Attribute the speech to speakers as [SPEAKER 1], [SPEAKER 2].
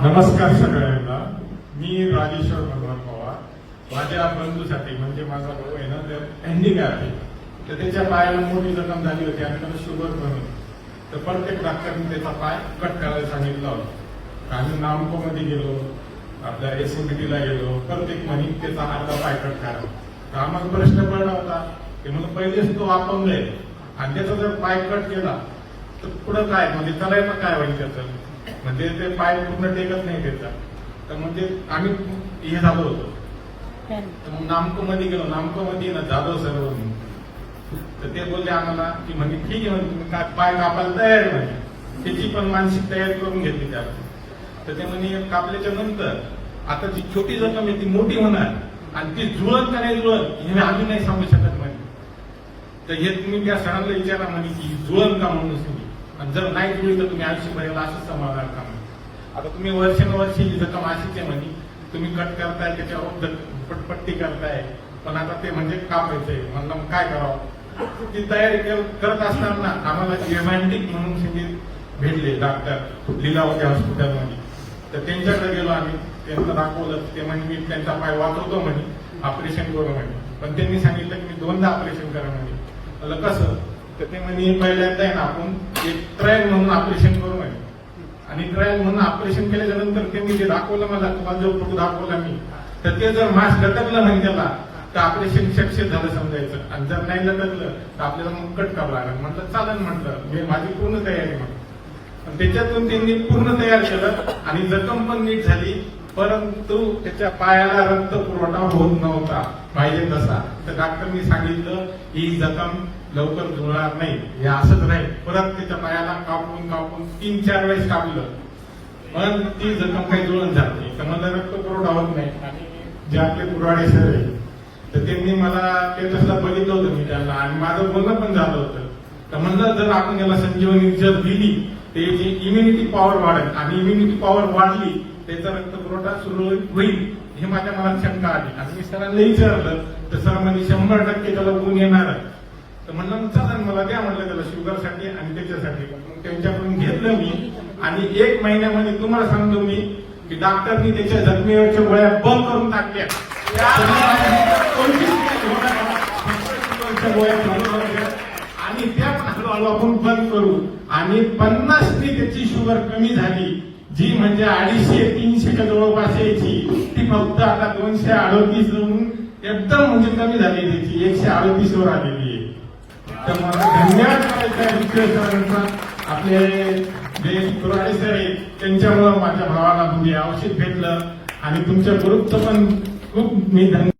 [SPEAKER 1] नमस्कार सगळ्यांना. मी राजेश्वर भगवान पवार. माझ्या बंधूसाठी म्हणजे माझा भाऊ आहे ना ते हँडिकॅप आहे? तर त्याच्या पायाला मोठी जखम झाली होती आणि त्याला शुगर म्हणून तर प्रत्येक डॉक्टरने त्याचा पाय कट करायला सांगितलं होता. आम्ही नामकोमध्ये गेलो आपल्या एसओबीटीला गेलो. प्रत्येक म्हणी त्याचा अर्धा पाय कट करा. तर आम्हाला प्रश्न पडला होता की म्हणून पहिलेच तो अपंग आहे आणि त्याचा जर पाय कट केला तर पुढं काय? म्हणजे चालायचं काय होईल त्याचं? म्हणजे ते पाय पूर्ण टेकत नाही त्याचा. तर म्हणजे आम्ही हे झालो होतो. तर मग नामको मध्ये गेलो. नामको मध्ये ना जाधव सर म्हणून तर ते बोलले आम्हाला की म्हणजे ठीक आहे म्हणजे तुम्ही काय पाय कापायला तयार आहे म्हणजे त्याची पण मानसिक तयारी करून घेतली त्याला. तर ते म्हणे कापल्याच्या नंतर आता जी छोटी जखम आहे ती मोठी होणार आणि ती जुळत का नाही जुळत हे आम्ही नाही सांगू शकत म्हणजे तर हे तुम्ही त्या सरांना विचारा म्हणे की जुळन का म्हणून आणि जर नाही दिली तर तुम्ही आयुष्यभर याला असंच सांभाळणार का आता तुम्ही वर्षानुवर्षी ही जखम अशीच आहे म्हणे तुम्ही कट करताय त्याच्यावर पटपट्टी करताय. पण आता ते म्हणजे कापायचंय. म्हणलं मग काय करावं? ती तयारी करत असताना आम्हाला रोमॅन्टिक म्हणून संगीत भेटले डॉक्टर लिलावती हॉस्पिटलमध्ये तर त्यांच्याकडे गेलो आम्ही. त्यांना दाखवलं. ते म्हणजे मी त्यांचा पाय वाचवतो म्हणे. ऑपरेशन करू म्हणे. पण त्यांनी सांगितलं की मी दोनदा ऑपरेशन करा म्हणे. कसं? तर ते म्हणे पहिल्यांदा आहे ना आपण एक ट्रायल म्हणून ऑपरेशन करू म्हणे. आणि ट्रायल म्हणून ऑपरेशन केल्याच्यानंतर त्यांनी जे दाखवलं मला तुम्हाला जो फोटो दाखवला मी तर ते जर मास लटकलं नाही त्याला तर ऑपरेशन सक्सेस झालं समजायचं. आणि जर नाही लटकलं तर आपल्याला मग कट करावं लागेल. म्हटलं चालेल म्हटलं मी माझी पूर्ण तयारी म्हटलं त्याच्यातून त्यांनी पूर्ण तयार केलं. आणि जखम पण नीट झाली परंतु त्याच्या पायाला रक्त पुरवठा होत नव्हता. पाहिजे तसा. तर डॉक्टरनी सांगितलं ही जखम लवकर जुळणार नाही. हे असंच राहील. परत त्याच्या पायाला कापून कापून तीन चार वेळेस कापलं. पण ती जखम काही जुळून जात नाही. तर रक्त पुरवठा होत नाही. आणि जे आपले पुराडे सर आहे तर त्यांनी मला ते तसलं बघितलं होतं मी त्यांना. आणि माझं बोलणं पण झालं होतं. तर म्हणलं जर आपण याला संजीवनी जर दिली त्याची इम्युनिटी पॉवर वाढेल. आणि इम्युनिटी पॉवर वाढली त्याचा रक्त पुरवठा सुरळीत होईल. हे माझ्या मनात शंका आली. आणि मी सरांना विचारलं तर सर म्हणजे शंभर टक्के त्याला गुण येणार तर म्हणलं मग चालेल मला द्या म्हणलं त्याला शुगरसाठी आणि त्याच्यासाठी. त्यांच्याकडून घेतलं मी. आणि एक महिन्यामध्ये तुम्हाला सांगतो मी की डॉक्टरनी त्याच्या जखमेवरच्या गोळ्या बंद करून टाकल्या. आणि त्या हळूहळू आपण बंद करू. आणि पन्नासनी त्याची शुगर कमी झाली. जी म्हणजे अडीचशे तीनशेच्या जवळपास यायची. ती फक्त आता दोनशे अडतीस एकदम म्हणजे कमी झाली त्याची. एकशे अडोतीस वर आलेली आहे. तर मला धन्यवाद करायचा आहे सरांचा आपले जे कुराडे सर आहेत त्यांच्यामुळं माझ्या भावाला तुम्ही औषध भेटलं. आणि तुमच्या ग्रुपचं पण खूप मी धन्य